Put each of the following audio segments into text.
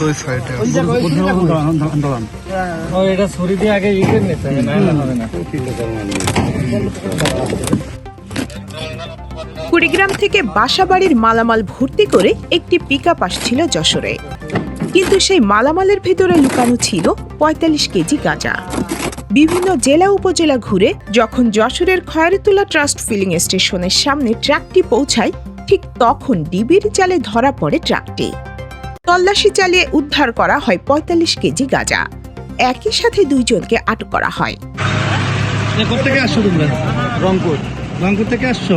দুই সাইডে। ও এটা ছুরি দিয়ে আগে ই করে নিতে হবে না হবে না। কুড়িগ্রাম থেকে বাসাবাড়ির মালামাল ভর্তি করে একটি পিকআপ আসছিল যশোরে। কিন্তু সেই মালামালের ভিতরে লুকানো ছিল পঁয়তাল্লিশ কেজি গাঁজা। বিভিন্ন জেলা উপজেলা ঘুরে যখন যশোরের খয়রতুল্লাহ ট্রাস্ট ফিলিং স্টেশনের সামনে ট্রাকটি পৌঁছায় ঠিক তখন ডিবির জালে ধরা পড়ে ট্রাকটি। তল্লাশি চালিয়ে উদ্ধার করা হয় পঁয়তাল্লিশ কেজি গাঁজা। একই সাথে দুইজনকে আটক করা হয়। থেকে আসছো তোমরা? রংপুর। রংপুর থেকে আসছো?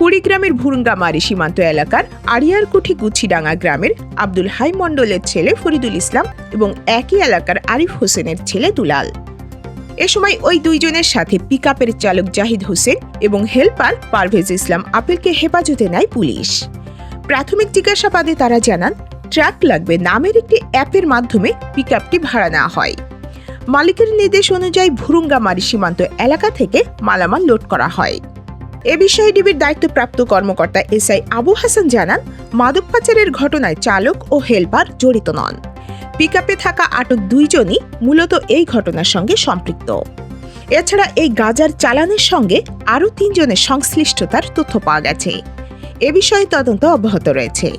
কুড়িগ্রামের ভুরুঙ্গামারি সীমান্ত এলাকার আড়িয়ারকুঠি গুছিডাঙ্গা গ্রামের আব্দুল হাই মণ্ডলের ছেলে ফরিদুল ইসলাম এবং একই এলাকার আরিফ হোসেনের ছেলে দুলাল। এ সময় ওই দুইজনের সাথে পিকআপের চালক জাহিদ হোসেন এবং হেলপার পারভেজ ইসলাম আপেলকে হেফাজতে নেয় পুলিশ। প্রাথমিক জিজ্ঞাসাবাদে তারা জানান, ট্রাক লাগবে নামের একটি অ্যাপের মাধ্যমে পিকআপটি ভাড়া নেওয়া হয়। মালিকের নির্দেশ অনুযায়ী ভুরুঙ্গামারি সীমান্ত এলাকা থেকে মালামাল লোড করা হয়। এ বিষয়ে ডিবির দায়িত্বপ্রাপ্ত কর্মকর্তা এসআই আবু হাসান জানান, মাদক পাচারের ঘটনায় চালক ও হেলপার জড়িত নন। পিকআপে থাকা আটক দুইজনই মূলত এই ঘটনার সঙ্গে সম্পৃক্ত। এছাড়া এই গাজার চালানের সঙ্গে আরও তিনজনের সংশ্লিষ্টতার তথ্য পাওয়া গেছে। এ বিষয়ে তদন্ত অব্যাহত রয়েছে।